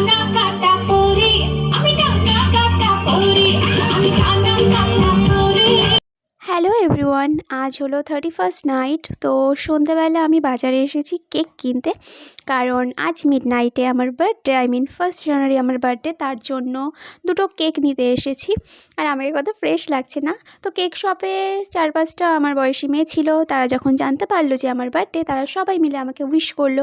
টানা কাটা আজ হলো থার্টি ফার্স্ট নাইট তো সন্ধেবেলা আমি বাজারে এসেছি কেক কিনতে। কারণ আজ মিড নাইটে আমার birthday I mean first January আমার বার্থডে তার জন্য দুটো কেক নিতে এসেছি। আর আমাকে কত ফ্রেশ লাগছে না? তো কেক শপে চার পাঁচটা আমার বয়সী মেয়ে ছিল, তারা যখন জানতে পারল যে আমার বার্থডে তারা সবাই মিলে আমাকে উইশ করল।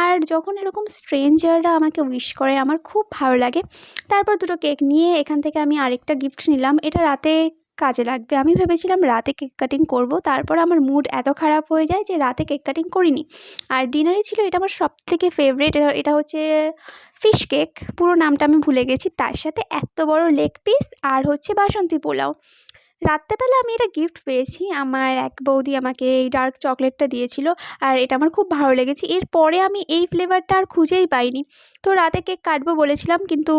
আর যখন এরকম স্ট্রেঞ্জাররা আমাকে উইশ করে, আমার খুব ভালো লাগে। তারপর দুটো কেক নিয়ে এখান থেকে আমি আরেকটা গিফট নিলাম। এটা রাতে কাজে লাগবে। আমি ভেবেছিলাম রাতে কেক কাটিং করব, তারপর আমার মুড এত খারাপ হয়ে যায় যে রাতে কেক কাটিং করিনি। আর ডিনারে ছিল এটা আমার সব থেকে ফেভারিট এটা হচ্ছে ফিশ কেক পুরো নামটা আমি ভুলে গেছি। তার সাথে এত বড় লেগ পিস আর হচ্ছে বাসন্তী পোলাও। রাত্রেবেলা আমি এটা গিফট পেয়েছি। আমার এক বৌদি আমাকে এই ডার্ক চকলেটটা দিয়েছিল আর এটা আমার খুব ভালো লেগেছে। এরপরে আমি এই ফ্লেভারটা আর খুঁজেই পাইনি। তো রাতে কেক কাটবো বলেছিলাম, কিন্তু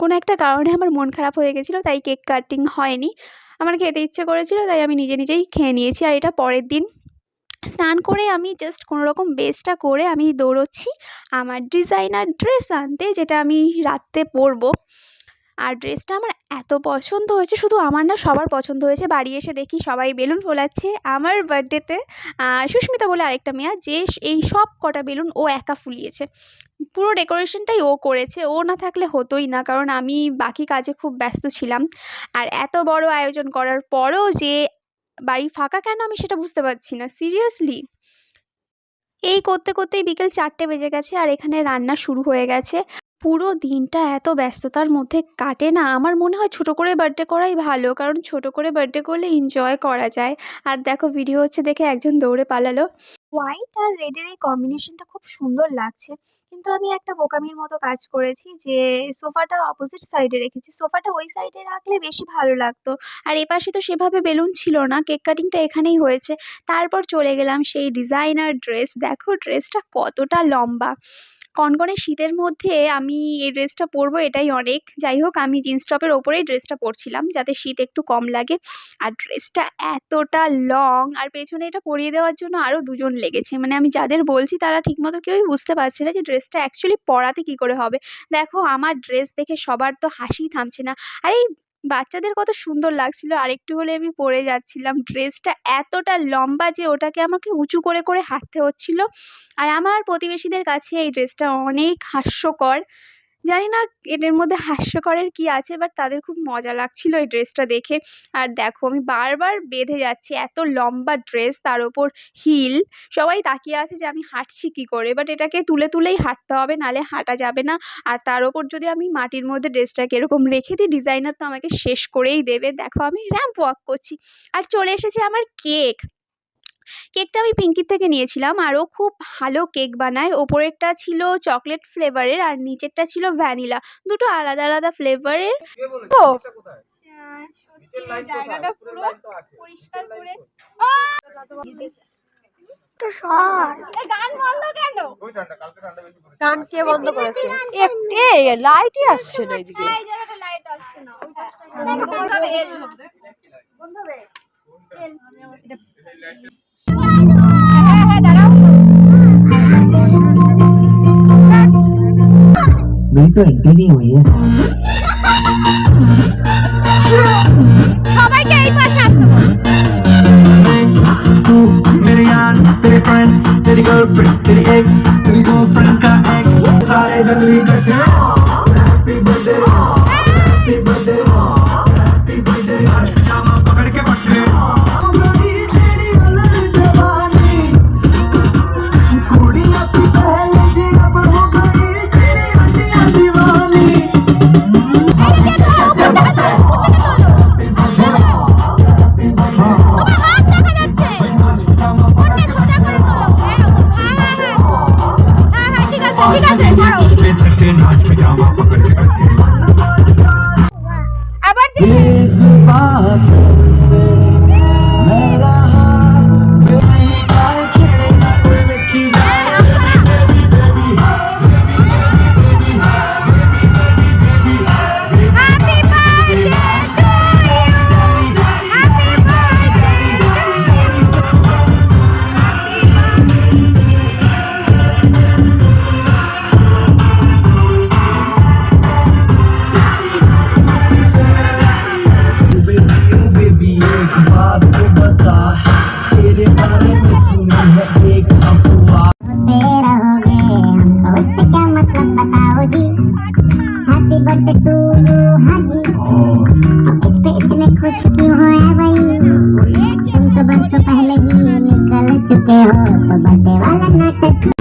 কোনো একটা কারণে আমার মন খারাপ হয়ে গেছিল, তাই কেক কাটিং হয়নি। আমার খেতে ইচ্ছে করেছিল, তাই আমি নিজে নিজেই খেয়ে নিয়েছি। আর এটা পরের দিন। স্নান করে আমি জাস্ট কোনো রকম বেসটা করে আমি দৌড়চ্ছি। আমার ডিজাইনার ড্রেস আনতে, যেটা আমি রাত্রে পরবো। আর ড্রেসটা আমার এত পছন্দ হয়েছে, শুধু আমার না, সবার পছন্দ হয়েছে। বাড়ি এসে দেখি সবাই বেলুন ফোলাচ্ছে। আমার বার্থডেতে সুস্মিতা বলে আরেকটা মেয়ে যে এই সব কটা বেলুন ও একা ফুলিয়েছে। পুরো ডেকোরেশনটাই ও করেছে, ও না থাকলে হতোই না, কারণ আমি বাকি কাজে খুব ব্যস্ত ছিলাম। আর এত বড় আয়োজন করার পরও যে বাড়ি ফাঁকা কেন আমি সেটা বুঝতে পারছি না, সিরিয়াসলি। এই করতে করতেই বিকেল চারটে বেজে গেছে, আর এখানে রান্না শুরু হয়ে গেছে। পুরো দিনটা এত ব্যস্ততার মধ্যে কাটে না। আমার মনে হয় ছোটো করে বার্থডে করাই ভালো, কারণ ছোটো করে বার্থডে করলে এনজয় করা যায়। আর দেখো ভিডিও হচ্ছে দেখে একজন দৌড়ে পালালো। হোয়াইট আর রেডের এই কম্বিনেশনটা খুব সুন্দর লাগছে। কিন্তু আমি একটা বোকামির মতো কাজ করেছি যে সোফাটা অপোজিট সাইডে রেখেছি। সোফাটা ওই সাইডে রাখলে বেশি ভালো লাগতো। আর এপাশে তো সেভাবে বেলুন ছিল না, কেক কাটিংটা এখানেই হয়েছে। তারপর চলে গেলাম সেই ডিজাইনার ড্রেস দেখো ড্রেসটা কতটা লম্বা। কনকনে শীতের মধ্যে আমি এই ড্রেসটা পরবো এটাই অনেক। যাই হোক, আমি জিন্স টপের ওপরেই ড্রেসটা পরছিলাম যাতে শীত একটু কম লাগে। আর ড্রেসটা এতটা লং আর পেছনে এটা পরিয়ে দেওয়ার জন্য আরও দুজন লেগেছে। মানে আমি যাদের বলছি তারা ঠিকমতো কেউই বুঝতে পারছে না যে ড্রেসটা অ্যাকচুয়ালি পরাতে কী করে হবে। দেখো, আমার ড্রেস দেখে সবার তো হাসিই থামছে না। আর এই বাচ্চাদের কত সুন্দর লাগছিল। আর একটু হলে আমি পরে যাচ্ছিলাম। ড্রেসটা এতটা লম্বা যে ওটাকে আমাকে উঁচু করে করে হাঁটতে হচ্ছিল। আর আমার প্রতিবেশীদের কাছে এই ড্রেসটা অনেক হাস্যকর। জানি না এটার মধ্যে হাস্যকরের কী আছে বাট তাদের খুব মজা লাগছিল এই ড্রেসটা দেখে। আর দেখো, আমি বারবার বেঁধে যাচ্ছি, এত লম্বা ড্রেস তার ওপর হিল সবাই তাকিয়ে আছে যে আমি হাঁটছি কী করে বাট এটাকে তুলে তুলেই হাঁটতে হবে, নালে হাঁটা যাবে না। আর তার ওপর যদি আমি মাটির মধ্যে ড্রেসটাকে এরকম রেখে দিই ডিজাইনার তো আমাকে শেষ করেই দেবে। দেখো, আমি র্যাম্প ওয়াক করছি। আর চলে এসেছে আমার কেক কেকটা আমি পিঙ্কির থেকে নিয়েছিলাম আর ও খুব ভালো কেক বানায়। ওপরেরটা ছিল চকলেট ফ্লেভারের আর নিচেরটা ছিল ভ্যানিলা। দুটো আলাদা আলাদা ফ্লেভারের। ও! জায়গাটা পুরো পরিষ্কার করে গান বন্ধ কেন? গান কে বন্ধ করেছে? এ লাইটই আসছে না এদিকে। লাইট আসছে না। ওই পাশটা বন্ধ হবে। मेरी तो एंट्री नहीं हुई है সবাইকে এই পাশে আসতে বলো मेरे यार तेरे फ्रेंड्स तेरी गर्लफ्रेंड तेरी एक्स तेरी गर्लफ्रेंड का एक्स सारे जंगली इस बात एक बात तो बता, तेरे बारे में सुनी है एक अफवाह। तो मतलब हाँ खुश क्यों हो है भाई? तुम तो बरसों तो पहले ही निकल चुके हो तो बर्थडे वाला नाटक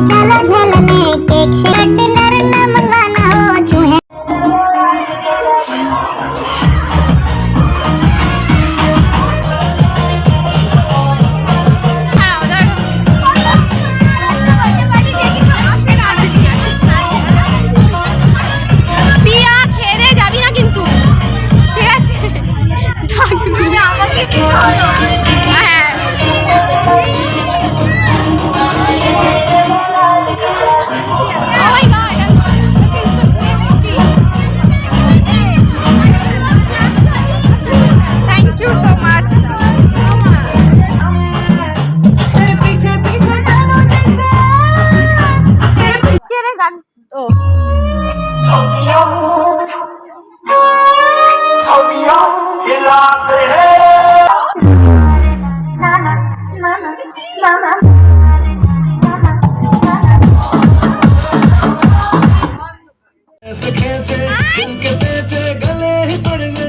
तो। oh. सखियों सखियों हिलाते हैं नाना नाना नाना सखे चे दिल के तेजे, गले ही पड़ने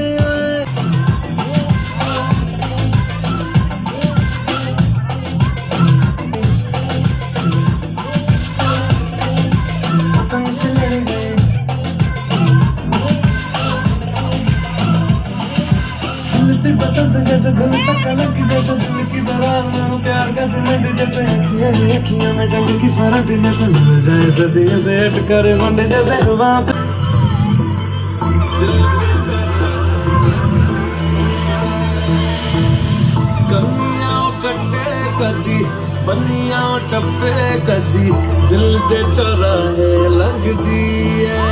सी बसंत जैसे दिल तक कलंक जैसे दिल की दरार में हूँ प्यार का सीमेंट जैसे अखियाँ ही अखियाँ में जंग की फरक जैसे मिल जाए। सदियों से हट कर मंडे जैसे हवा कदी, बनिया टप्पे कदी, दिल दे चौराहे लगदी है।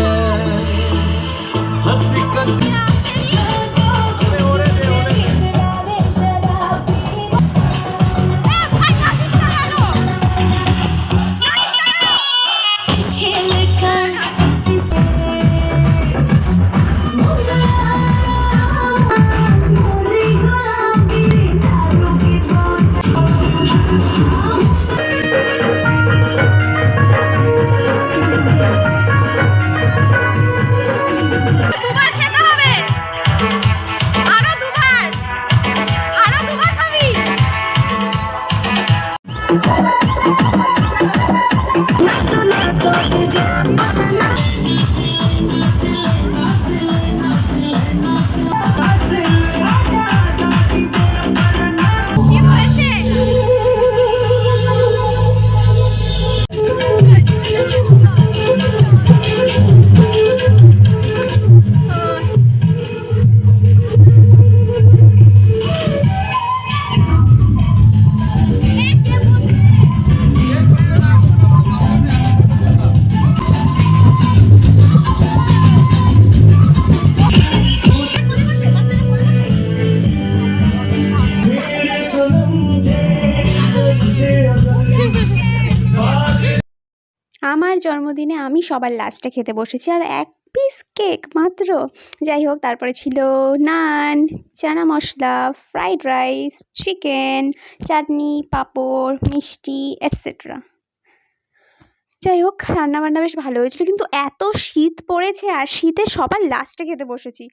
हसी कदी জন্মদিনে আমি সবার লাস্টে খেতে বসেছি আর এক পিস কেক মাত্র। যাই হোক, তারপরে ছিল naan, chana masala fried rice chicken chutney, papad, মিষ্টি এটসেট্রা যাই হোক, রান্নাবান্না বেশ ভালো হয়েছিল, কিন্তু এত শীত পড়েছে আর শীতে সবার লাস্টে খেতে বসেছি।